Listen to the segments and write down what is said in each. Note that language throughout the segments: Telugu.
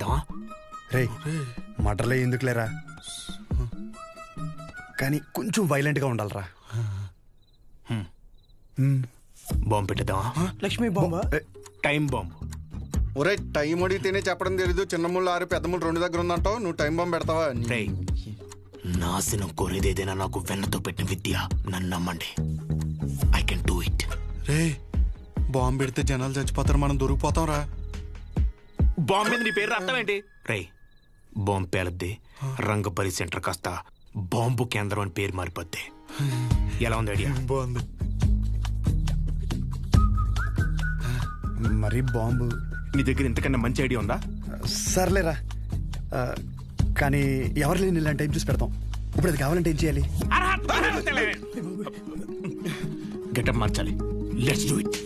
దా రే మటర్లే ఎందుకులేరా? కానీ కొంచెం వైలెంట్గా ఉండాలిరా బాంబు పెట్టేద్దామా? లక్ష్మీ బాంబా? Time bomb. ఒరే టైం అడిగితేనే చెప్పడం తెలీదు. చిన్న ముళ్ళు ఆరు పెద్ద ముళ్ళు రెండు దగ్గర ఉందంటావు. నువ్వు టైం బాంబు పెడతావా? రే నాశనం కోరేదేదైనా నాకు వెన్నతో పెట్టిన విద్య. నన్ను నమ్మండి. ఐ కెన్ డూ ఇట్ రే బాంబు పెడితే జనాలు చచ్చిపోతారు. మనం దొరికిపోతాం రా బాంబు మీద నీ పేరు రాస్తాం ఏంటి రే బాంబు పేలద్ది. రంగపల్లి సెంటర్ కాస్త బాంబు కేంద్రం అని పేరు మారిపోద్ది. ఎలా ఉంది ఐడియా? బాగుంది. మరీ బాంబు. నీ దగ్గర ఇంతకన్నా మంచి ఐడియా ఉందా? సర్లేరా. ఆ, కానీ ఎవరు లేని ఇలాంటి టైం చూసి పెడతాం. ఇప్పుడు అది కావాలంటే ఏం చేయాలి? గెటప్ మార్చాలి లెట్స్ డూ ఇట్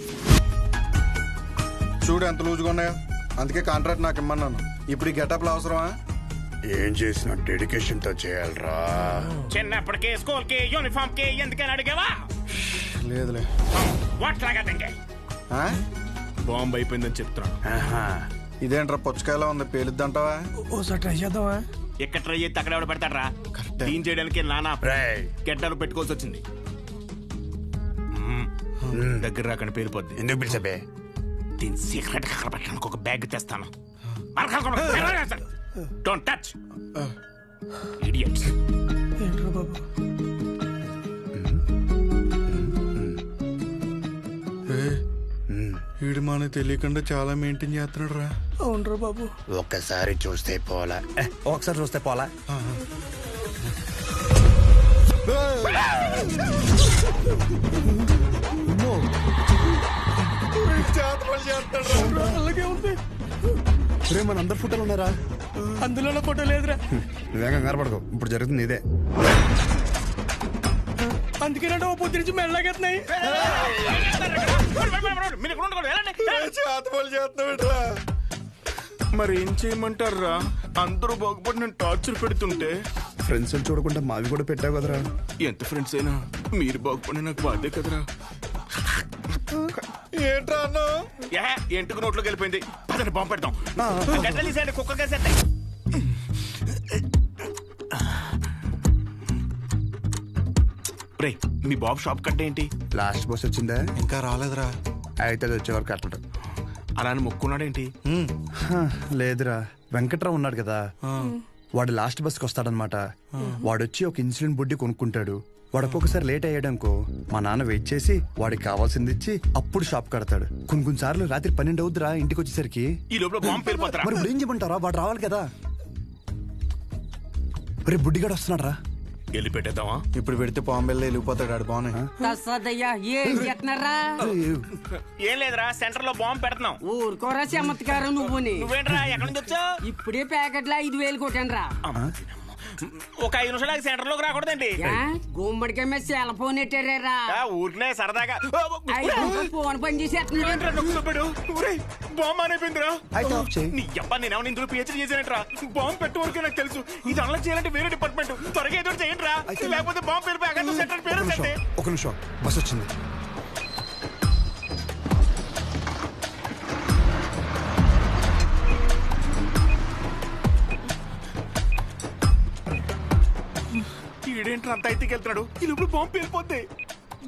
చూడు ఎంత లూజుగా ఉన్నాయో. అందుకే కాంట్రాక్ట్ నాకు ఇమ్మన్నాను. ఇప్పుడు ఈ గెటప్లు అవసరమా? ఏం చేసిన డెడికేషన్తో చేయాలరా. చిన్నప్పటికే స్కూల్కి యూనిఫామ్కి ఎందుకని అడిగావా? లేదులే. వాట్ లాగా తింగే ఆ? బాంబు అయిపోయిందని చెప్తున్నాను. ఇదేంట్రా పుచ్చకాయలా ఉంది? పేలుద్దంటావా? ఓసారి ట్రై చేద్దామా? ఎక్కడ ట్రై చేస్తే అక్కడ ఎవడ పెడతాడ్రా? కరెక్టే. క్లీన్ చేయడానికి నానా. గెడ్డలు పెట్టుకోవాల్సి వచ్చింది. దగ్గర రాకండి పేరుపోద్ది ఎందుకు పిలిచబే దీని సీక్రెట్ అక్కడ పెట్టడానికి ఒక బ్యాగ్ తెస్తాను. డోంట్ టచ్ ఇడియట్స్ ఏంట్రా బాబు? వీడు మనకు తెలియకుండా చాలా మెయింటైన్ చేస్తున్నాడు రా అవునరా బాబు. ఒక్కసారి చూస్తే పోలా. ఏ, ఒకసారి చూస్తే పోలా? అలాగే ఉంది రే మన అందరు ఫోటోలు ఉన్నారా అందులో ఫోటో లేదురా. నువ్వేం కంగారు పడకు ఇప్పుడు జరుగుతుంది ఇదే. అందుకేనంటే ఓ పొద్దు నుంచి మెల్లగెత్తున్నాయి మరి ఏం చేయమంటారా అందరూ బాగుపడి నేను టార్చర్ పెడుతుంటే. ఫ్రెండ్స్ చూడకుండా మావి కూడా పెట్టావు కదరా. ఎంత ఫ్రెండ్స్ అయినా మీరు బాగుపడి నాకు బాధే కదరా. ఏంట్రా అన్నా? ఏ ఎంటుకు నోట్లోకి వెళ్ళిపోయింది. పదండి బాంబు పెడతాం గడ్డలు కుక్క కేసేస్తాయి రే మీ బాబు షాప్ కట్ట ఏంటి? లాస్ట్ బస్ వచ్చిందా? ఇంకా రాలేదురా. అయితే అది వచ్చేవారు కట్టడు అలా అని మొక్కున్నాడేంటి లేదురా. వెంకట్రావు ఉన్నాడు కదా. వాడు లాస్ట్ బస్కి వస్తాడనమాట వాడు వచ్చి ఒక ఇన్సులిన్ బుడ్డి కొనుక్కుంటాడు. వాడు ఒక్కొక్కసారి లేట్ అయ్యాడనుకో మా నాన్న వెయిట్ చేసి వాడికి కావాల్సింది ఇచ్చి అప్పుడు షాప్ కడతాడు. కొన్ని కొన్ని సార్లు రాత్రి పన్నెండు అవుద్దిరా ఇంటికి వచ్చేసరికి ఈ లోపల బాంబు పేలిపోతారా? మరి ఇప్పుడు ఏం చెప్పంటారా వాడు రావాలి కదా. రే బుడ్డిగాడు వస్తున్నాడు రా వెళ్ళి పెట్టేద్దామా? ఇప్పుడు పెడితే పాంబెల్లో వెళ్ళిపోతాడు ఆడు బాగున్నాయి. తస్సదయ్యా ఏం చేస్తున్నారా ఏం లేదురా సెంటర్లో బాంబు పెడుతున్నాం. ఊరుకోరా చమత్కారం నువ్వుని. నువ్వేంట్రా ఎక్కడి నుంచి వచ్చావు? ఇప్పుడే ప్యాకెట్లో ఐదు వేలు కొట్టానురా. ఒక ఐదు నిమిషాలు సెంటర్లోకి రాకూడదండి. యా? గుమ్మడికాయ మీద సెల్ ఫోన్ ఎట్టారా ఊరికనే సరదాగా. ఫోన్ పని చేసేస్తున్నాడు. బాంబు అనేపోయిందిరా. నీ అబ్బా నేనేమో ఇందులో పిహెచ్డీ చేశానంట్రా? బాంబు పెట్టే వరకే నాకు తెలుసు. ఇది అన్లాక్ చేయాలంటే వేరే డిపార్ట్మెంట్. త్వరగా ఏదో చేయండి రా లేకపోతే బాంబు పేరు అక్కడ సెంటర్ పేరు ఒక నిమిషం బస్ వచ్చింది. ఈడేంట్రా అంత అయితే వెళ్తున్నాడు? ఈ లోపల బాంబు పేలిపోద్ది.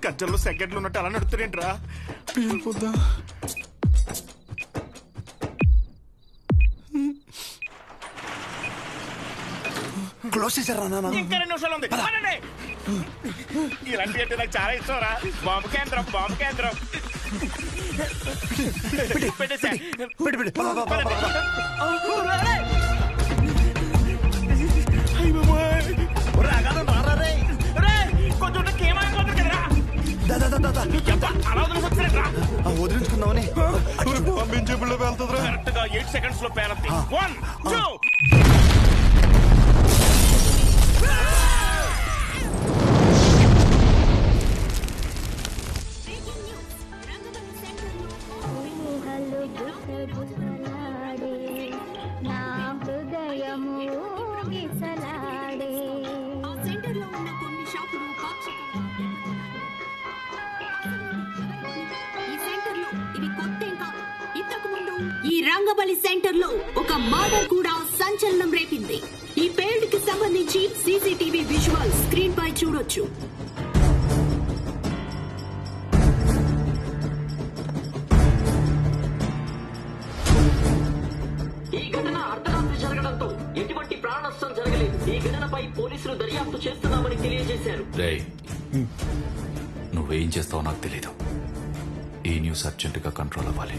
గజ్జల్లో సెకండ్లు ఉన్నట్టు అలా నడుతాడేంట్రా పేలిపోద్దా? క్లోజ్ చేశారా నాన్న? ఇంకా రెండు నిమిషాలు ఉంది. పదండి. ఇలాంటి అంటే నాకు చాలా ఇష్టం రా బాంబు కేంద్రం బాంబు కేంద్రం. పెట్టేసా. పెట్టి పెట్టి పద, పద, పద, పద, పద. దా, దా, దా, వదిలించుకుందామని. పంపించే పిల్ల వెళ్తుందిరా ఎయిట్ సెకండ్స్లో పేరద్ది వన్ టూ ఈ రంగబలి సెంటర్లో ఒక మర్డర్ కూడా సంచలనం రేపింది. ఈ పేల్డ్కి సంబంధించి సీసీటీవీ విజువల్ స్క్రీన్ పై చూడొచ్చు. ఈ ఘటన అర్ధరాత్రి జరగడంతో ఎటువంటి ప్రాణ నష్టం జరగలేదు. ఈ ఘటనపై పోలీసులు దర్యాప్తు చేస్తున్నామని తెలియజేశారు. రేయ్ నువ్వేం చేస్తావో నాకు తెలీదు. ఈ న్యూస్ అర్జెంటుగా కంట్రోల్ అవ్వాలి.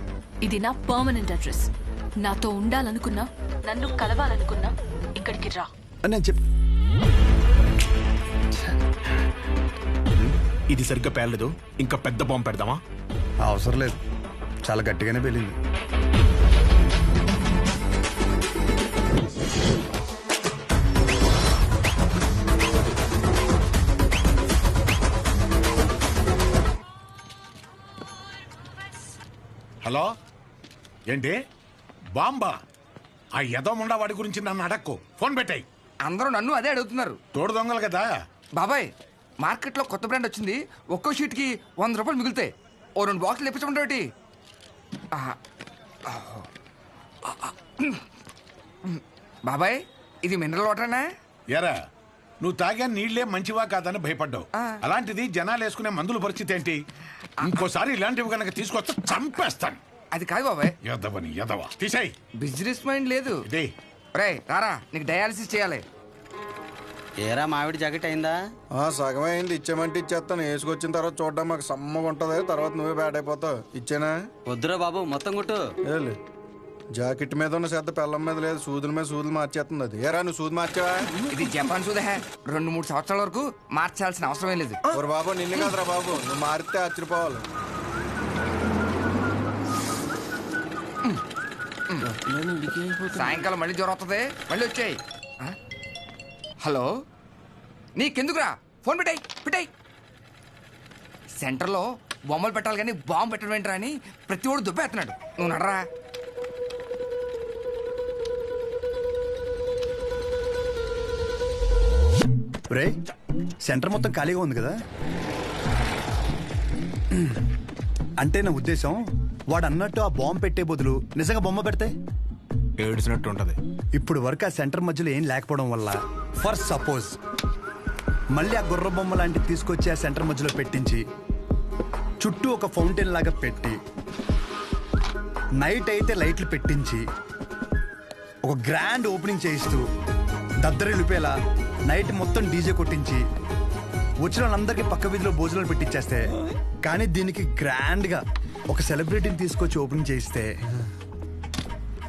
ఇది నా పర్మనెంట్ అడ్రస్ నాతో ఉండాలనుకున్నా నన్ను కలవాలనుకున్నా ఇక్కడికి రా. అని నేను చెప్ ఇది సరిగ్గా పేర్లేదు ఇంకా పెద్ద బాంబు పెడదామా? అవసరం లేదు. చాలా గట్టిగానే వెళ్ళింది హలో? ఏంటి? బాంబా. ఆ యదోముండా వాడి గురించి నన్ను అడక్కు. ఫోన్ పెట్టాయి. అందరూ నన్ను అదే అడుగుతున్నారు. తోడు దొంగలు కదా? బాబాయ్ మార్కెట్లో కొత్త బ్రాండ్ వచ్చింది. ఒక్కో షీట్కి వంద రూపాయలు మిగులుతాయి. ఓ రెండు బాక్సులు ఇప్పించమంటే బాబాయ్ ఇది మినరల్ వాటర్నా? ఎరా నువ్వు తాగా నీళ్ళే మంచివా కాదని భయపడ్డావు. అలాంటిది జనాలు వేసుకునే మందుల పరిస్థితి ఏంటి? ఇంకోసారి ఇలాంటివి కనుక తీసుకొస్తే చంపేస్తాను. అది కాదు బాబాయ్. ఎదవని ఎదవ తీసేయ్. బిజినెస్ మైండ్ లేదు. ఇదే. రే రారా నీకు డయాలసిస్ చేయాలి. ఏరా మామిడి జాకెట్ అయిందా? ఆ సగం అయింది. ఇచ్చామంటే ఇచ్చేస్తాను. వేసుకొచ్చిన తర్వాత చూడడం మాకు సమ్మగా ఉంటది. తర్వాత నువ్వే బ్యాడ్ అయిపోతావు. ఇచ్చానా? వద్దురా బాబు మొత్తం కొట్టు. ఏలే. జాకెట్ మీద ఉన్న శ్రద్ధ పెళ్ళం మీద లేదు. సూదుల మీద సూదులు మార్చేస్తుంది అది. ఏరా నువ్వు సూది మార్చావా? ఇది జపాన్ సూదే. రెండు మూడు సంవత్సరాల వరకు మార్చాల్సిన అవసరమే లేదు. ఓరు బాబు నిన్ను కాదురా బాబు. నువ్వు మారితే ఆశ్చర్యపోవాలి. సాయంకాలం మళ్ళీ జ్వరం వస్తుంది మళ్ళీ వచ్చాయి. హలో? నీకెందుకురా? ఫోన్ పెట్టాయి పెట్టాయి. సెంటర్లో బొమ్మలు పెట్టాలి కానీ బాంబు పెట్టడం ఏంట్రా అని ప్రతి ఒడు దుబ్బేస్తున్నాడు నువ్వు నడరా. రే సెంటర్ మొత్తం ఖాళీగా ఉంది కదా? అంటే నా ఉద్దేశం వాడు అన్నట్టు ఆ బాంబు పెట్టే బదులు నిజంగా బొమ్మ పెడితే ఏడ్చినట్టు ఉంటది. ఇప్పుడు వరకు ఆ సెంటర్ మధ్యలో ఏం లేకపోవడం వల్ల ఫర్ సపోజ్ మళ్ళీ ఆ గుర్ర బొమ్మ లాంటిది తీసుకొచ్చి ఆ సెంటర్ మధ్యలో పెట్టించి చుట్టూ ఒక ఫౌంటైన్ లాగా పెట్టి నైట్ అయితే లైట్లు పెట్టించి ఒక గ్రాండ్ ఓపెనింగ్ చేయిస్తూ దద్దరిల్లిపేలా నైట్ మొత్తం డీజే కొట్టించి వచ్చిన వాళ్ళందరికీ పక్క వీధిలో భోజనాలు పెట్టించేస్తే కానీ దీనికి గ్రాండ్గా ఒక సెలబ్రిటీని తీసుకొచ్చి ఓపెనింగ్ చేయిస్తే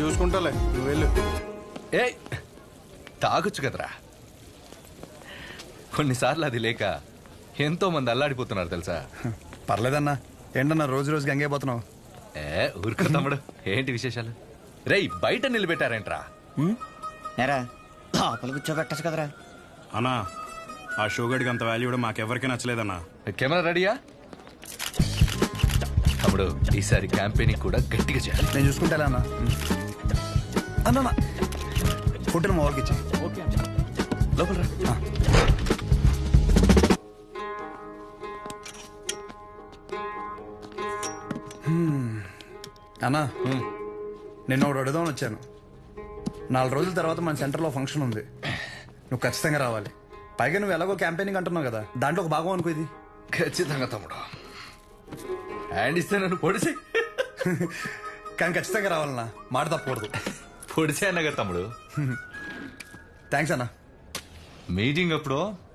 చూసుకుంటాలే. నువ్వు వెళ్ళు. ఏ తాగొచ్చు కదరా. కొన్నిసార్లు అది లేక ఎంతో మంది అల్లాడిపోతున్నారు తెలుసా? పర్లేదన్నా ఏంటన్నా రోజు రోజు గంగైపోతున్నావు ఏ ఊరుకో తమ్ముడు. ఏంటి విశేషాలు? రేయ్ బయట నిలబెట్టారేంట్రా? ఎరా లోపల కూర్చోబెట్టచ్చు కదరా. అన్నా ఆ షోగడికి అంత వాల్యూ కూడా మాకెవరికీ నచ్చలేదన్నా. కెమెరా రెడీయా? తమ్ముడు ఈసారి క్యాంపెయినింగ్ కూడా గట్టిగా చేయాలి. నేను చూసుకుంటా అన్న. అన్న ఫోటోలు మా వాళ్ళకి ఇచ్చి. లోపల రా. అన్నా నిన్న ఒకటి అడుగుదామని వచ్చాను. నాలుగు రోజుల తర్వాత మన సెంటర్లో ఫంక్షన్ ఉంది. నువ్వు ఖచ్చితంగా రావాలి. పైగా నువ్వు ఎలాగో క్యాంపెయినింగ్ అంటున్నావు కదా దాంట్లో ఒక భాగం అనుకో ఇది. ఖచ్చితంగా తమ్ముడు. హ్యాండ్ ఇస్తే నన్ను పొడిసి. కానీ ఖచ్చితంగా రావాలన్నా మాట తప్పకూడదు. పొడిసే అన్నగా తమ్ముడు. థ్యాంక్స్ అన్నా. మీటింగ్ అప్పుడు